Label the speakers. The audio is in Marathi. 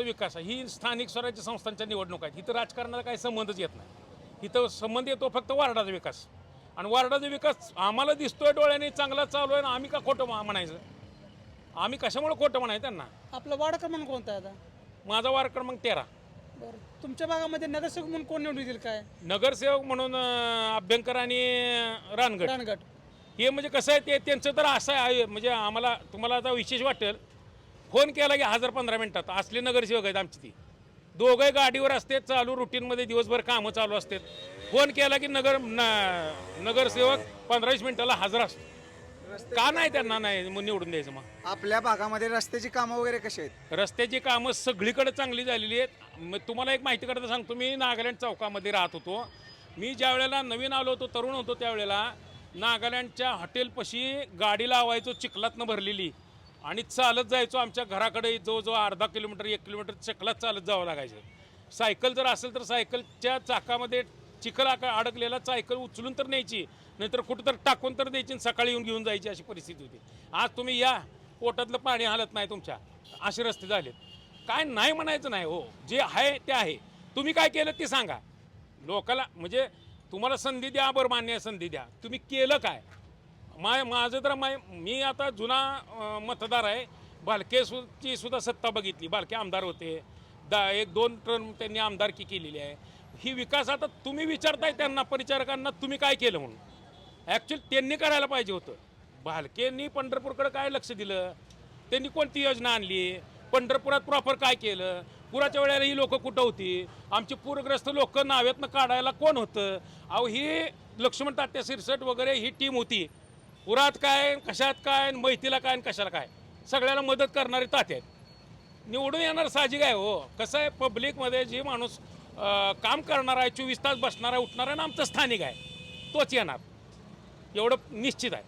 Speaker 1: विकास आहे. ही स्थानिक स्वराज्य संस्थांच्या निवडणूक आहेत. इथं राजकारणाला काही संबंधच येत नाही. इथं संबंध येतो फक्त वार्डाचा विकास. आणि वार्डाचा विकास आम्हाला दिसतोय डोळ्याने चांगला चालू आहे ना आम्ही का खोटं म्हणायचं? आम्ही कशामुळे खोटं म्हणायचं त्यांना?
Speaker 2: आपलं वार्ड क्रमांक कोणता आहे आता?
Speaker 1: माझा वार क्रमांक तेरा.
Speaker 2: बरं. तुमच्या भागामध्ये नगरसेवक म्हणून कोण निवडून येतील काय?
Speaker 1: नगरसेवक म्हणून अभ्यंकर आणि रानगड
Speaker 2: रानगट.
Speaker 1: हे म्हणजे कसं आहे ते त्यांचं तर असं आहे म्हणजे आम्हाला तुम्हाला आता विशेष वाटेल फोन केला की हजार पंधरा मिनिटात. असले नगरसेवक आहेत आमची ती. दोघंही गाडीवर असते चालू रुटीनमध्ये दिवसभर कामं चालू असतात. फोन केला की नगर न- नगरसेवक पंधरा वीस मिनिटाला हजर असतो. का नाही त्यांना नाही मग निवडून द्यायचं मग?
Speaker 3: आपल्या भागामध्ये रस्त्याची कामं वगैरे कशी आहेत?
Speaker 1: रस्त्याची कामं सगळीकडे चांगली झालेली आहेत. मग तुम्हाला एक माहिती करता सांगतो मी नागालँड चौकामध्ये राहत होतो. मी ज्या वेळेला नवीन आलो होतो तरुण होतो त्यावेळेला नागालँडच्या हॉटेलपाशी गाडी लावायचो चिखलातनं भरलेली. आणि चालत जायचो आमच्या घराकडे जवळजवळ अर्धा किलोमीटर एक किलोमीटर चकलात चालत जावं लागायचं. सायकल जर असेल तर सायकलच्या चाकामध्ये चिखल आका अडकलेला सायकल उचलून तर न्यायची नाहीतर कुठं तर टाकून तर द्यायची आणि सकाळी येऊन घेऊन जायची अशी परिस्थिती होती. आज तुम्ही या पोटातलं पाणी हालत नाही तुमच्या असे रस्ते झालेत. काय नाही म्हणायचं नाही हो जे आहे ते आहे. तुम्ही काय केलं ते सांगा. लोकाला म्हणजे तुम्हाला संधी द्या बरं मान्य संधी द्या. तुम्ही केलं काय? माय माझं तर माय मी आता जुना मतदार आहे. भालकेची सुद्धा सत्ता बघितली. बालके आमदार होते. दा एक दोन टर्म त्यांनी आमदारकी केलेली आहे. ही विकास आता तुम्ही विचारताय त्यांना परिचारकांना तुम्ही काय केलं म्हणून? ॲक्च्युली त्यांनी करायला पाहिजे होतं. भालकेंनी पंढरपूरकडे काय लक्ष दिलं? त्यांनी कोणती योजना आणली? पंढरपुरात प्रॉपर काय केलं? पुराच्या वेळेला ही लोक कुठं होती? आमची पूरग्रस्त लोक नाव्यातनं काढायला कोण होतं? अहो ही लक्ष्मण तात्या सिरसट वगैरे ही टीम होती. पुरात काय कशात काय मैतीला काय कशाला काय? सगळ्याला मदत करणारे तात आहेत. निवडून येणार साहजिक आहे हो. कसं आहे पब्लिकमध्ये जे माणूस काम करणार आहे चोवीस तास बसणार आहे उठणार आहे ना आमचं स्थानिक आहे तोच येणार. एवढं निश्चित आहे.